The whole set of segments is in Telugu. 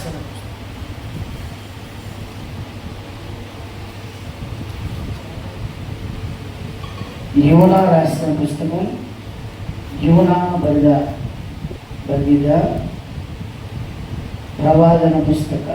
చదువు యువన రాసిన పుస్తకం యువన బరిద బరిద ప్రవాదన పుస్తక.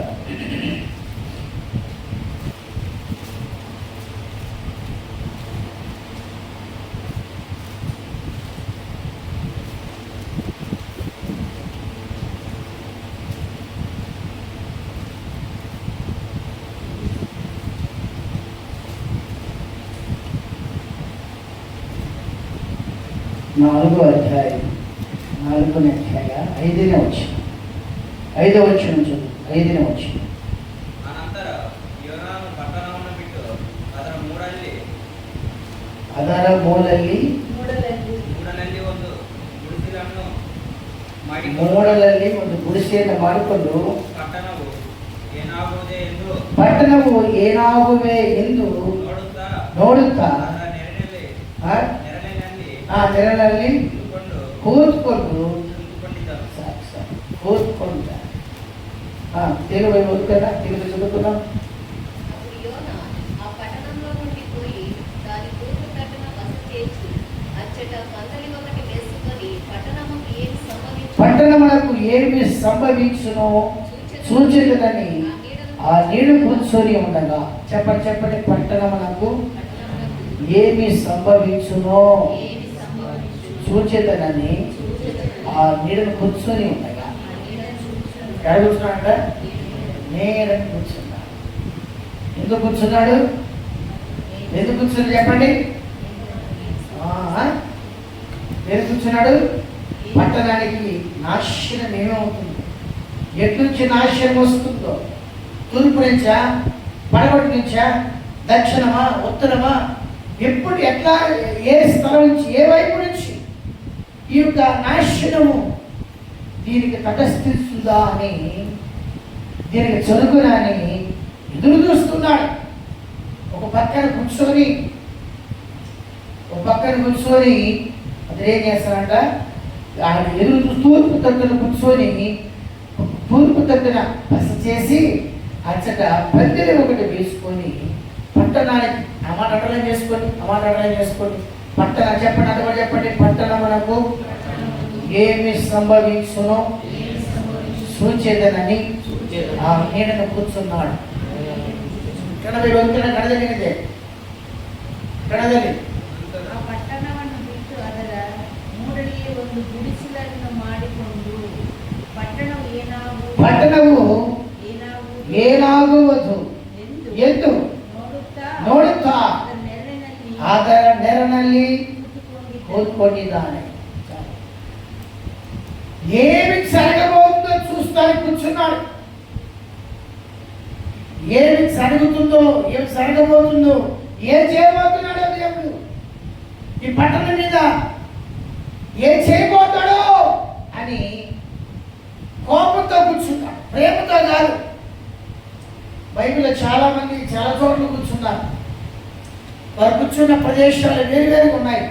నాలుగో అధ్యాయం నాలుగో అధ్యాయ ఐదనే వచ్చి ఐదో వచ్చిన చూద్దాం ఐదనే వచ్చి ಅದರ ಮೂಲಲ್ಲಿ ಮೂಡಲಲ್ಲಿ ಒಂದು ಗುಡಿಸೆಯನ್ನು ಮಾಡಿಕೊಂಡು ಪಟ್ಟಣವು ಏನಾಗುವೆ ಎಂದು ನೋಡುತ್ತಾ ನೋಡುತ್ತಾ ಅದರ ನೆರಳಿನಲ್ಲಿ ಆ ನೆರಳಿನಲ್ಲಿ ಆ ನೆರಳಲ್ಲಿ ನಿಂತುಕೊಂಡು ಕೂತ್ಕೊಂಡು ನಿಂತುಕೊಂಡಿದ್ದನು ಸಾಕು ಸಾಕು ಕೂತ್ಕೊಂಡ ఆ, తెలుగు ఓకేనా తెలుగు చదువుకున్నాం అప్పుడు యోన ఆ పట్టణంలో నుండి పోయి దాని తూర్పు తట్టున బస చేసి అచ్చట పందలి ఒకటి వేసుకొని పట్టణముకు ఏమి సంభవించు పట్టణమునకు ఏమి సంభవించునో సూచనలని ఆ నీడు కూర్చొని ఉండగా చెప్పండి చెప్పండి పట్టణమునకు పట్టణమునకు ఏమి సంభవించునో ఏమి ఆ నీడను కూర్చొని ఉండగా. ఎక్కడ కూర్చున్నాడ నేరని కూర్చున్నాడు ఎందుకు కూర్చున్నాడు? ఎందుకు కూర్చున్నాడు చెప్పండి. ఆ, ఎందుకు కూర్చున్నాడు? పట్టణానికి నాశనం ఏమవుతుంది? ఎట్నుంచి నాశనం వస్తుందో? తూర్పు నుంచా? పడగొట్టు నుంచా? దక్షిణమా? ఉత్తరమా? ఎప్పుడు ఎట్లా ఏ స్థలం నుంచి ఏ వైపు నుంచి? ఈ యొక్క నాశనము దీనికి తటస్థిస్తుందా అని దీనికి చదువుకునని ఎదురు చూస్తున్నాడు. ఒక పక్కన కూర్చొని ఒక పక్కన కూర్చొని అతను ఏం చేస్తాడంట? ఆయన ఎదురు తూర్పు తట్టున కూర్చొని తూర్పు తట్టున బస చేసి అచ్చట పందిరి ఒకటి వేసుకొని పట్టణానికి ఆ చేసుకొని ఆ చేసుకొని పట్టణ చెప్పండి అది కూడా చెప్పండి పట్టణమునకు ఏమి సంభవించునో సూచేదనని ఆ నీడను కూర్చున్నాడు కడది వంతెన కడదలిగితే కడదలి ಆ ಪಟ್ಟಣವನ್ನು ಬಿಟ್ಟು ಅದರ ಮೂಡಲಿಗೆ ಒಂದು ಗುಡಿಸಲನ್ನು ಮಾಡಿಕೊಂಡು ಪಟ್ಟಣವು ಏನಾಗು పట్టణము ಏನಾಗುವುದು ఏనాగువదు ಎಂದು ಎಂದು ನೋಡುತ್ತಾ ನೋಡುತ್ತಾ ಅದರ ನೆರಳಿನಲ್ಲಿ ಅದರ ನೆರನಲ್ಲಿ కోల్పోయేదాన్ని. ఏమి జరగబోతుందో చూస్తానికి కూర్చున్నాడు ఏమి జరుగుతుందో ఏం జరగబోతుందో ఏం చేయబోతున్నాడో దేవుడు. ఈ పట్టణం మీద ఏం చేయబోతాడో అని కోపంతో కూర్చుంటాడు ప్రేమతో కాదు. బైబిల్లో చాలా మంది చాలా చోట్ల కూర్చున్నారు. వారు కూర్చున్న ప్రదేశాలు వేరు వేరుగా ఉన్నాయి.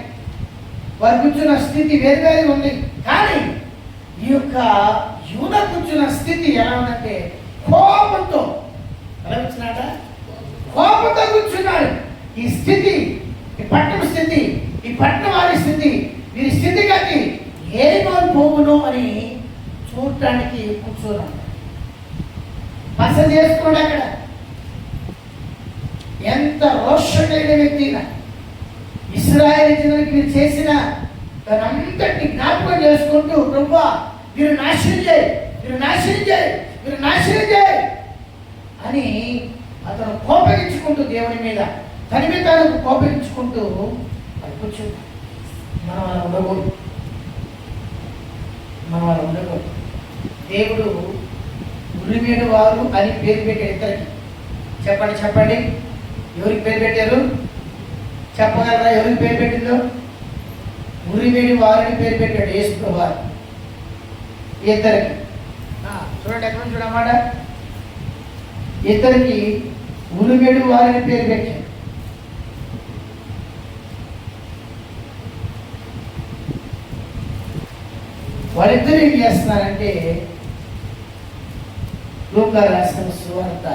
వారు కూర్చున్న స్థితి వేరువేరుగా ఉంది. కానీ ఈ యొక్క యువత కూర్చున్న స్థితి ఎలా ఉందంటే కోపంతో. ఎలా కూర్చున్నాడ కోపంతో కూర్చున్నాడు. ఈ స్థితి ఈ పట్టణ స్థితి ఈ పట్టణ వారి స్థితి వీరి కానీ ఏమో పోవును అని చూడటానికి కూర్చున్నాడు. బస చేసుకోడు అక్కడ. ఎంత రోషమైన వ్యక్తి ఇస్రాయేల్ జనులకు మీరు చేసిన దానంతటిని జ్ఞాపకం చేసుకుంటూ ప్రభా మీరు నాశనం చేయి మీరు నాశనం చేయి మీరు నాశనం చేయి అని అతను కోపగించుకుంటూ దేవుని మీద తన మీద తనకు కోపగించుకుంటూ అది కూర్చుంది మనం అలా ఉండకూడదు. మనం అలా ఉండకూడదు. దేవుడు ఉరిమేడు వారు అని పేరు పెట్టాడు ఇద్దరికి. చెప్పండి చెప్పండి. ఎవరికి పేరు పెట్టారు? చెప్పగలరా? ఎవరికి పేరు పెట్టిందో? ఉరివేడి వారిని పేరు పెట్టాడు యేసు వారు ఇద్దరికి. ఆ, చూడండి ఎక్కడ చూడమాట? ఇద్దరికి ఉరివేడి వారిని పేరు పెట్టాడు. వారిద్దరు ఏం చేస్తున్నారంటే లోకాలు రాసిన సువార్త.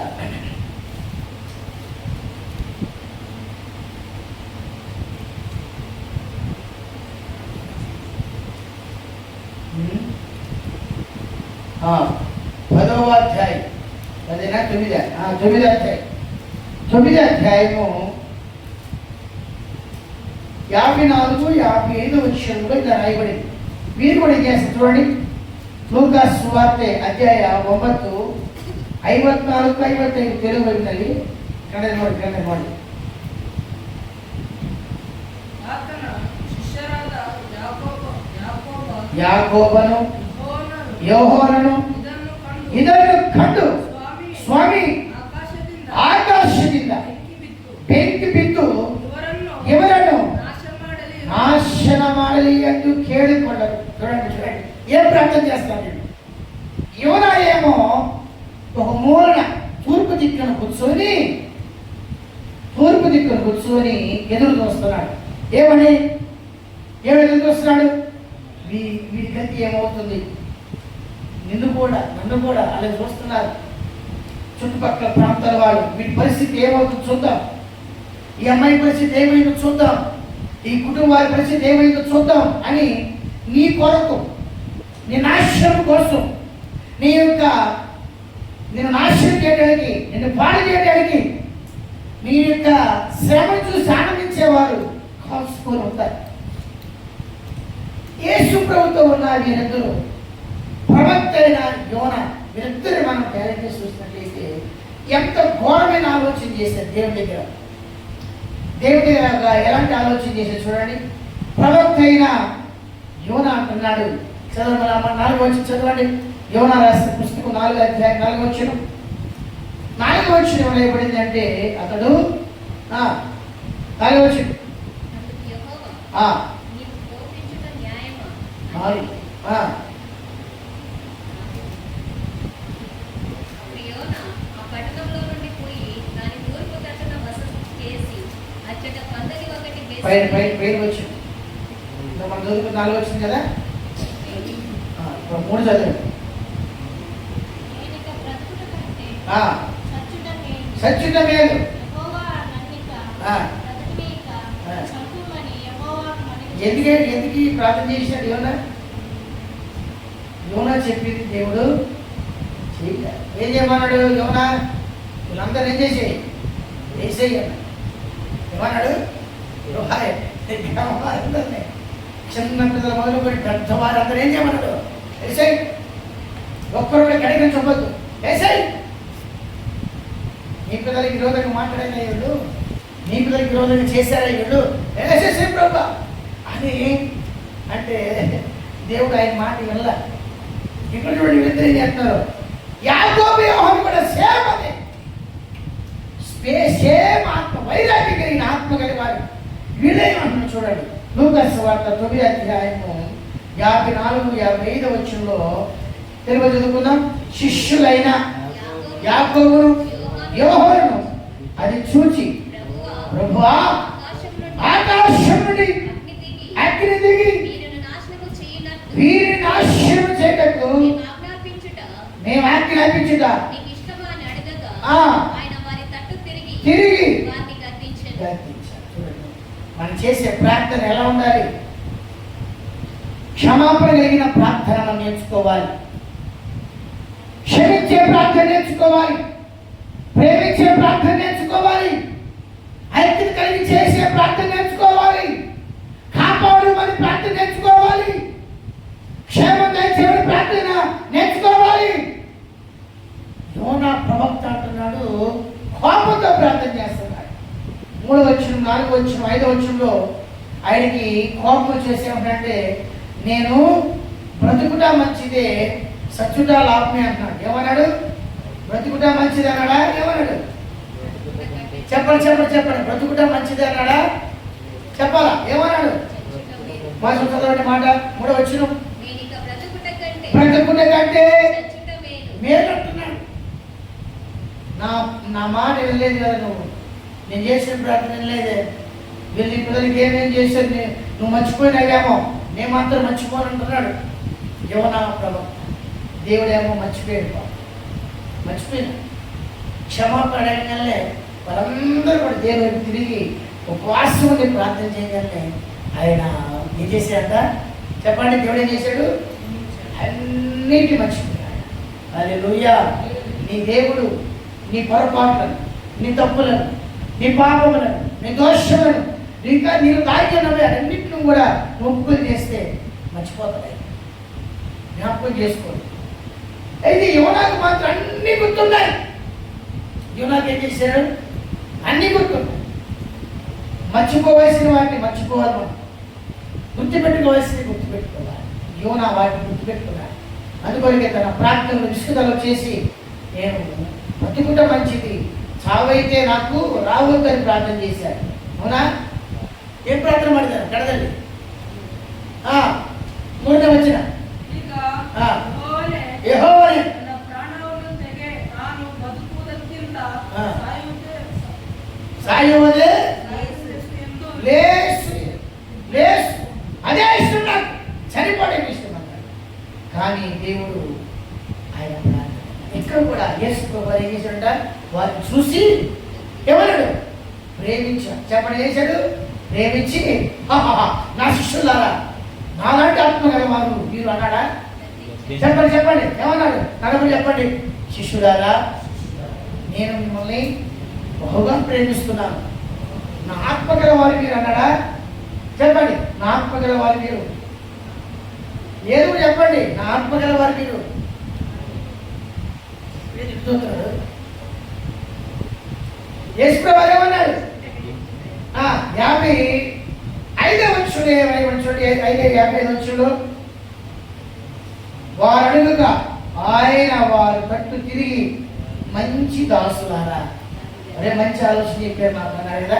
ಹಾ ಬಲೋ ಅಕ್ಷಯ್ ಮಧ್ಯಾನಾಗ್ ಚೊಮಿದಾಯ್ ಹಾ ಜೊಮಿದಾರ್ ಅಚಾಯ್ ಜೊಬಿದಾರ್ ಅಚಾಯು ಯಾವ ಕೀನಾಲ್ಸು ಯಾವ ಪೀನು ಶಿವತಾರೆ ಐವಣಿ ಮೀನು ಕೊಡಿಗೆ ಸತ್ರೋಣಿ ತೋರ್ಕಾಸು ಶುರುವಾರ್ತೇ ಅಧ್ಯಾಯ ಒಬ್ಬ ಐವತ್ನಾಲ್ಕು ಐವತ್ತೈದು ತೆಲುಗಿನಲ್ಲಿ ಕಣಕ ಮಾಡಿ ಕಣೆ ಮಾಡಿ ಯಾವು ಯೋಹಾನನು ಯೋಹಾನನು ಇದನ್ನು ಕಂಡು ಇದನ್ನು ಕಂಡು ಸ್ವಾಮಿ ಸ್ವಾಮಿ ಆಕಾಶದಿಂದ ಆಕಾಶದಿಂದ ಬೆಂಕಿ ಬಿದ್ದು ಬೆಂಕಿ ಬಿದ್ದು ಇವರನ್ನು ಇವರನ್ನು ನಾಶ ಮಾಡಲಿ నాశన ಮಾಡಲಿ ಎಂದು ಕೇಳಿಕೊಂಡರು చూడండి చూడండి ఏం ప్రార్థన చేస్తాను నేను యువన ఏమో ఒక మూలన తూర్పు దిక్కున కూర్చొని తూర్పు దిక్కున కూర్చొని ఎదురు చూస్తున్నాడు ఏమని ఏమి ఎదురు చూస్తున్నాడు వీ వీడి గతి ఏమవుతుంది నిన్ను కూడా నన్ను కూడా అలా చూస్తున్నారు. చుట్టుపక్కల ప్రాంతాల వాళ్ళు. వీటి పరిస్థితి ఏమవుతుంది చూద్దాం. ఈ అమ్మాయి పరిస్థితి ఏమైందో చూద్దాం. ఈ కుటుంబాల పరిస్థితి ఏమైందో చూద్దాం అని నీ కొరకు నీ నాశనం కోసం నీ యొక్క నేను నాశనం చేయడానికి నిన్ను పాడు చేయడానికి నీ యొక్క శ్రమను చూసి ఆనందించేవారు కాల్చుకొని ఉంటారు ఏ ప్రభుతో ఉన్నారు వీరిద్దరూ ప్రవక్త అయిన యోన వీరిద్దరు మనం డైరెక్ట్ చూసినట్లయితే ఎంత ఘోరమైన ఆలోచన చేశారు దేవుడి దగ్గర. దేవుడి దగ్గర ఎలాంటి ఆలోచన చేశారు చూడండి. ప్రవక్త అయిన యోన అంటున్నాడు. చదవమని నాలుగు వచ్చి చదవండి. యోన రాసిన పుస్తకం నాలుగు అధ్యాయం నాలుగు వచ్చిన నాలుగు వచ్చిన ఏమనబడింది అంటే అతడు ఆ, నాలుగు వచ్చి అందుకు యెహోవా, ఆ? నాలుగు ఆ, అప్పుడు యోనా ఆ పట్టణంలో నుండి పోయి దాని తూర్పు తట్టున బస చేసి అచ్చట పందరి ఒకటి వేసి పైన పైన పైన వచ్చి. మన చదువుకు నాలుగు వచ్చింది కదా? మూడు చదివండి నేనిక మేలు. ఎందుకే ఎందుకు ప్రార్థన చేశాడు యోనా? యోనా చెప్పింది దేవుడు చేయలే ఏం చేయమన్నాడు యోనా? వీళ్ళందరూ ఏం చేసేయి వేసేయి అన్నాడు. ఏమన్నాడు? యోహాయ్, చిన్న పిల్లలు మొదలుకొని పెద్దవారందరూ ఏం చేయమన్నాడు వేసేయి ఒక్కరు కూడా కడిగిన చెప్పొద్దు వేసేయి నీ పిల్లలకి విరోధంగా మాట్లాడిన వీళ్ళు నీ పిల్లలకి విరోధంగా చేశారా వీళ్ళు వేసేసే ప్రభా అని అంటే దేవుడు ఆయన మాట వెళ్ళ ఇక్కడ చూడండి వీళ్ళిద్దరు ఏం చేస్తున్నారు యాకోబు యోహాను కూడా సేమ్ అదే సేమ్ ఆత్మ వైరాగ్యం కలిగిన ఆత్మ కలిగి వారు వీళ్ళేమంటున్నారు చూడండి. లూకస్ వార్త తొమ్మిది అధ్యాయము యాభై నాలుగు యాభై ఐదు వచ్చంలో తెలుగు చదువుకుందాం శిష్యులైన యాకోబును యోహోను అది చూచి ప్రభువా, ఆకాశం నుండి అగ్ని దిగి వీరి నాశనం చేయటకు మేము ఆజ్ఞాపించుట తిరిగి గద్దించాడు. మనం చేసే ప్రార్థన ఎలా ఉండాలి? క్షమాపణ కలిగిన ప్రార్థన మనం నేర్చుకోవాలి. క్షమించే ప్రార్థన నేర్చుకోవాలి. ప్రేమించే ప్రార్థన నేర్చుకోవాలి ఐక్యత కలిగి చేసే ప్రార్థన నేర్చుకోవాలి కాపాడమని ప్రార్థన నేర్చుకోవాలి క్షేమం దయచేయమని ప్రార్థన నేర్చుకోవాలి యోనా ప్రవక్త అంటున్నాడు కోపంతో ప్రార్థన చేస్తున్నాడు మూడో వచ్చిన నాలుగో వచ్చిన ఐదో వచ్చంలో ఆయనకి కోపం అంటే నేను బ్రతుకుట మంచిదే సచ్చుట లాభమే అంటున్నాడు ఏమన్నాడు బ్రతుకుట మంచిది అన్నాడా? ఏమన్నాడు చెప్పండి చెప్పండి చెప్పండి. బ్రతుకుట మంచిది అన్నాడా? చెప్పాలా? ఏమన్నాడు మా చదవండి మాట. మూడో వచ్చిన. బ్రతుకుట కంటే బ్రతుకుట మేలు అంటున్నాడు నా నా మాట వెళ్ళలేదు కదా నువ్వు. నేను చేసిన ప్రార్థన వెళ్ళలేదే వెళ్ళి పిల్లలకి ఏమేం చేశాను నువ్వు మర్చిపోయినావేమో నేను మాత్రం మర్చిపోను అంటున్నాడు యువన ప్రభు దేవుడేమో మర్చిపోయాడు బాబు మర్చిపోయినా? క్షమాపడగానే వాళ్ళందరూ కూడా దేవుని తిరిగి ఉపవాసం ఉండి ప్రార్థన చేయగానే ఆయన ఏం చేశాడంట? చెప్పండి దేవుడు ఏం చేశాడు? అన్నిటి మర్చిపోయాడు. అది నీ దేవుడు నీ పొరపాట్లను నీ తప్పులను నీ పాపములను నీ దోషములను ఇంకా నీవు తాగినవి అన్నింటిని కూడా ఒప్పుకొని చేస్తే మర్చిపోతాయి జ్ఞాపకం చేసుకోండి అయితే యువనాకు మాత్రం అన్ని గుర్తున్నాయి. యువనాకు ఏం చేశారు? అన్ని గుర్తున్నాయి. మర్చిపోవలసిన వాటిని మర్చిపోవాలి మనం గుర్తుపెట్టుకోవాల్సింది గుర్తుపెట్టుకోవాలి. యోనా వాటిని గుర్తుపెట్టుకున్నాడు అందుకొరకే తన ప్రార్థనలు విసుగుదల చేసి నేను బతుకుట మంచిది. చావైతే నాకు రావద్దని ప్రార్థన చేశాడు. అవునా? ఏం ప్రార్థన పడతారు కడదండి మూడవ వచ్చిన ಈಗ ఆ. ಯೆಹೋವನೇ, యెహోవాయే ನನ್ನ ಪ್ರಾಣವನ್ನು ತೆಗೆ ನಾನು ಬದುಕುವುದಕ್ಕಿಂತ ಆ. ಸಾಯುವುದೇ సాయవదే ಸಾಯುವುದೆಷ್ಟು ಎಂದು లేసు లేసు అదే ఇష్టం నాకు చనిపోవడం ఇష్టం అన్నాడు కానీ దేవుడు ఆయన ప్రార్థన ఇక్కడ కూడా యేసు ప్రభు ఏం చేశాడంట వారిని చూసి ఎవరు ప్రేమించాడు చెప్పండి ఏం చేశాడు ప్రేమించి నా శిష్యులారా నాలాంటి ఆత్మ గలవారు మీరు అన్నాడా? చెప్పండి చెప్పండి. ఏమన్నాడు? నలుగురు చెప్పండి. శిష్యులారా నేను మిమ్మల్ని బహుగా ప్రేమిస్తున్నాను. నా ఆత్మగల వారు మీరు అన్నాడా? చెప్పండి. నా ఆత్మగల వారి మీరు. ఏదో చెప్పండి. నా ఆత్మగల వారు మీరు చెప్తున్నాడు ఏమన్నాడు? యాభై ఐదో వచ్చుడు ఏమై వచ్చుడు ఐదో యాభై ఐదు వచ్చుడు. వారు అడుగుగా ఆయన వారు కట్టు తిరిగి మంచి దాసులారా. అరే మంచి ఆలోచన నాకు అన్నాడు కదా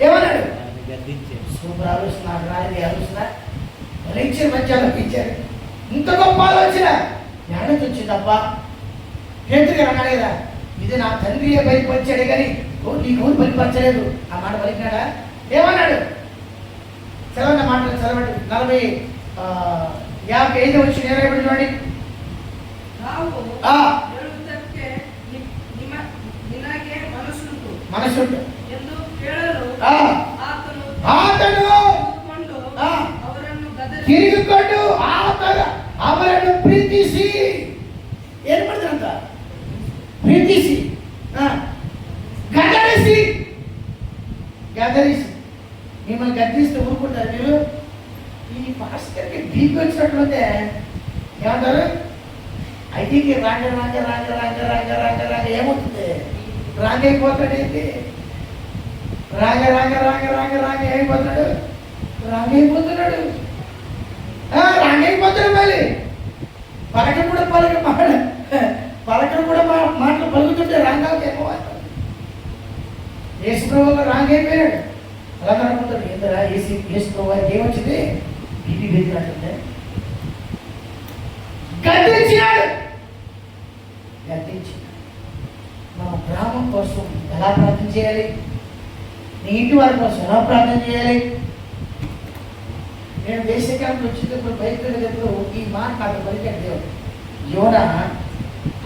ఏమన్నాడు? సూపర్ ఆలోచన రాలేదు ఆలోచన. ఇచ్చారు మంచి ఆలోచన ఇచ్చారు. ఇంత గొప్ప ఆలోచన. జ్ఞానం పేతురు గారు అన్నాడు కదా ఇది నా తండ్రి బయలుపరిచాడే కానీ నీ నోరు బలిపరచలేదు ఆ మాట పలికినాడా? ఏమన్నాడు? చదవండి మాట చదవండి. నలభై యాభై ఐదు వచ్చి నేరేపడి చూడండి. మనసు ఆతను తిరుగుకొండు. ఆతను. అవరను ప్రీతిసి. ఏర్పడుతుందంట ప్రీతిసి. గ్యాదరీస్ మిమ్మల్ని గద్దిస్తే ఊరుకుంటారు మీరు? ఈ భాస్కర్కి బీపీ వచ్చినట్లయితే ఏమంటారు? ఐటీకి రాంగ రాంగ రాంగ రాంగ రాంగ రాంగ రాంగ ఏమవుతుంది? రాంగ అయిపోతాడు ఏంటి? రాంగ రాంగ రాంగ రాంగ రాంగ అయిపోతున్నాడు రాంగ అయిపోతున్నాడు. ఆ, అయిపోతాడు మళ్ళీ. పలక కూడా పలక మాట కూడా మా మాటలు పలుకుతుంటే రాంగ్ అవుతాయి యేసు ప్రభు రాంగ అయిపోయాడు. అలా అనుకుంటాడు ఏంటరా ఏసీ యేసు ప్రభు ఏమొచ్చింది? బీపీ పెరిగినట్టుందే. గద్దించినాడు. గద్దించినాడు. మన గ్రామం కోసం ఎలా ప్రార్థన చేయాలి? నీ ఇంటి వారి కోసం ఎలా ప్రార్థన చేయాలి? నేను దేశకాలం వచ్చేటప్పుడు బయటకు ఈ మాట నాకు పలికాడు దేవుడు. యోన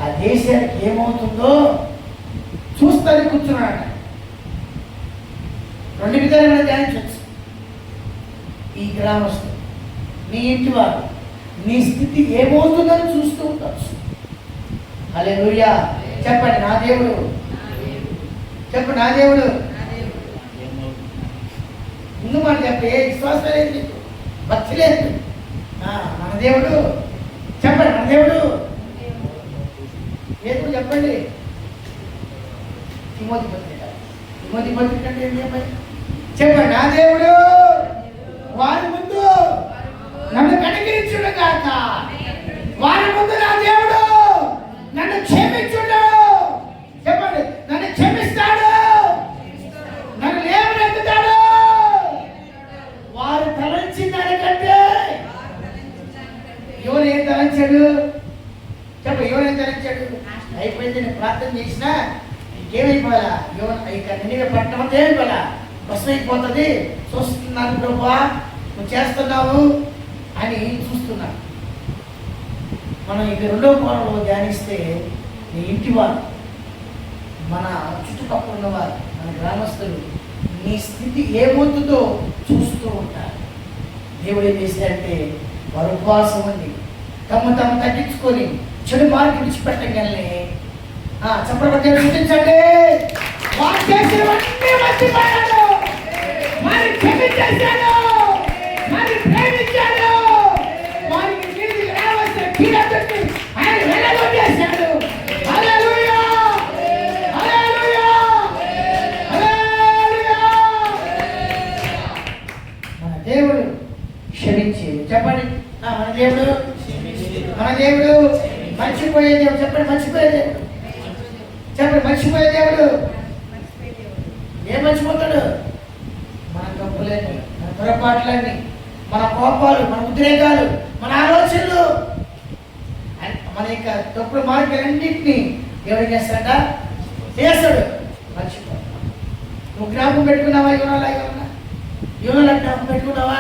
ఆ దేశానికి ఏమవుతుందో చూస్తానికి కూర్చున్నాడు రెండు విధాలుగా ధ్యానించవచ్చు ఈ గ్రామస్తులు నీ ఇంటి వారు నీ స్థితి ఏమవుతుందని చూస్తూ ఉండొచ్చు. అలే చెప్పండి నా దేవుడు. చెప్పండి నా దేవుడు. ముందు మాట చెప్పే విశ్వాసం లేదు నీకు. భక్తి లేదు. ఆ, మన దేవుడు. చెప్పండి మన దేవుడు. ఏదో చెప్పండి. తిమోతి పత్రిక. తిమోతి పత్రిక అంటే ఏంటి అబ్బాయి? చెప్పండి నా దేవుడు వారి ముందు నన్ను కనికరించుడు కాక వారి ముందు నా దేవుడు నన్ను క్షమించుడు చెప్పండి నన్ను క్షమిస్తాడు. నన్ను లేవనెత్తుతాడు. వారు తలంచిన దానికంటే ఎవరు ఏం తలంచాడు? చెప్ప ఎవరు ఏం తలంచాడు? అయిపోయింది నేను ప్రార్థన చేసినా ఇంకేమైపోవాలా? ఎవరు ఇక నిన్నగా పట్టణం ఏమైపోవాలా? బస్సు అయిపోతుంది చూస్తున్నాను ప్రభా నువ్వు చేస్తున్నావు అని చూస్తున్నాను మనం ఇక రెండో కోణంలో ధ్యానిస్తే నీ ఇంటివారు మన చుట్టుపక్కల ఉన్నవారు మన గ్రామస్తులు నీ స్థితి ఏమవుతుందో చూస్తూ ఉంటారు. దేవుడు ఏం చేశాడంటే వారు ఉపవాసం ఉంది. తమ తమ తగ్గించుకొని చెడు మార్పు విడిచిపెట్టగలనే చెప్పబడి గుర్తించండి. వారు చేసినవన్నీ మర్చిపోయాడు. క్షమించేశాడు వారిని ప్రేమించాడు. వారికి తిరిగి రావాల్సిన కీలకని ఆయన వెళ్ళగొట్టేశాడు హల్లెలూయా. మన దేవుడు క్షమించేది. చెప్పండి. మన దేవుడు. మన దేవుడు మర్చిపోయే దేవుడు. చెప్పండి మర్చిపోయే దేవుడు. చెప్పండి మర్చిపోయే దేవుడు. ఏం మర్చిపోతాడు? తప్పులన్నీ మన పొరపాట్లన్నీ మన కోపాలు మన ఉద్రేకాలు మన ఆలోచనలు. మన యొక్క తప్పుడు మార్గాలన్నింటినీ ఎవరు చేస్తాడ చేస్తాడు. మర్చిపో. నువ్వు జ్ఞాపకం పెట్టుకున్నావా యువనాలా ఏమన్నా యువనాల జ్ఞాపకం పెట్టుకున్నావా?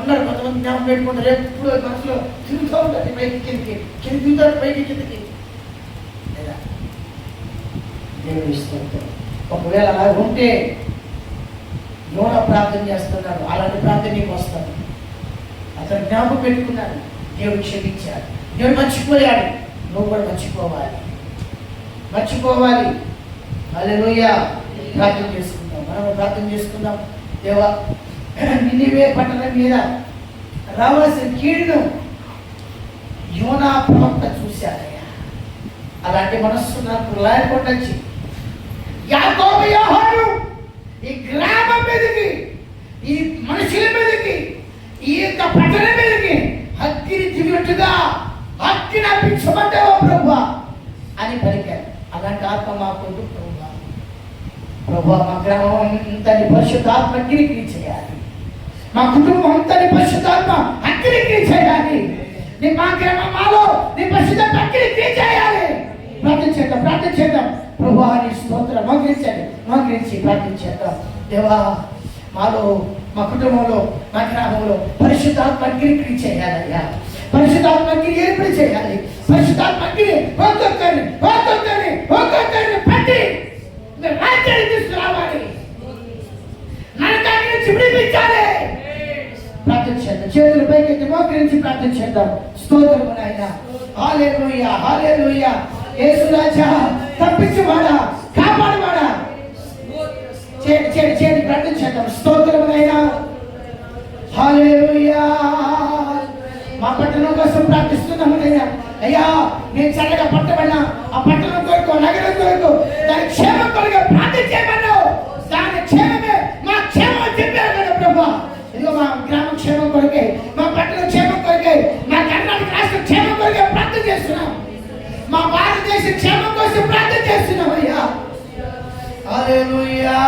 ఉన్నారు కొంతమంది జ్ఞాపకం పెట్టుకుంటారు. ఎప్పుడు మనసులో తిరుగుతూ ఉంటుంది పైకి కిందకి కింద తిరుగుతారు పైకి కిందకి. లేదా? దేవుడు ఒకవేళ అలా ఉంటే యోన ప్రార్థన చేస్తున్నాడు అలాంటి ప్రార్థన నీకు వస్తాడు అతను జ్ఞాపకం పెట్టుకున్నాడు దేవుడు క్షమించాడు. దేవుడు మర్చిపోయాడు నువ్వు కూడా మర్చిపోవాలి. మర్చిపోవాలి. అలెలుయ ప్రార్థన చేసుకుందాం. మనం ప్రార్థన చేసుకుందాం. దేవా నిన్నివే పట్టణం మీద రావాల్సిన కీడును యోనా ప్రవక్త చూశాడయ్యా. అలాంటి మనస్సు నాకు లేకుండా వచ్చి యాకోబు యోహాను ఈ గ్రామం మీదకి ఈ మనుషుల మీదకి ఈ యొక్క పట్టణ మీదకి హక్కిని దిగినట్టుగా హక్కిని అప్పించమంటావా ప్రభు? అని పలికారు. అలాంటి ఆత్మ మాకు ప్రభు. ప్రభు మా గ్రామం అంతని పరిశుద్ధాత్మ అగ్నికి చేయాలి. మా కుటుంబం అంతని పరిశుద్ధాత్మ అగ్నికి చేయాలి. నీ మా గ్రామం మాలో నీ పరిశుద్ధాత్మ అగ్నికి చేయాలి. ప్రార్థన చేద్దాం ప్రార్థన చేద్దాం. ప్రభు నీ స్తోత్రం. మోకరించండి మోకరించి ప్రార్థన దేవా మాలో మా కుటుంబంలో మా గ్రామంలో పరిశుద్ధాత్మ అగ్నికి చేయాలయ్యా. పరిశుద్ధాత్మ అగ్ని ఏర్పడి చేయాలి. పరిశుద్ధాత్మ అగ్ని ఒక్కొక్కరిని ఒక్కొక్కరిని ఒక్కొక్కరిని పట్టి. రాజ్యాన్ని తీసుకురావాలి. నరకాన్ని నుంచి విడిపించాలి. ప్రార్థన చేద్దాం చేతులు పైకి మోకరించి ప్రార్థన చేద్దాం స్తోత్రము నాయన. హాలేలుయ్యా హాలేలుయ్యా ఏసురాజా తప్పించువాడా? కాపాడువాడా? చేయండి చేయండి చేయండి ప్రకటించేద్దాం స్తోత్రమునైనా హల్లెలూయా. మా పట్టణం కోసం ప్రార్థిస్తున్నాము అయ్యా అయ్యా నేను చల్లగా పట్టబడినా ఆ పట్టణం కొరకు నగరం కొరకు దాని క్షేమం కొరకు ప్రార్థన చేయమన్నావు. దాని క్షేమమే మా క్షేమం చెప్పారు కదా ప్రభా. ఇదిగో మా గ్రామ క్షేమం కొరకే మా పట్టణ క్షేమం మా భారతదేశ క్షేమం కోసం ప్రార్థన చేస్తున్నాం అయ్యా హల్లెలూయా.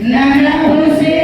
Nambla 11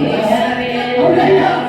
Yeah.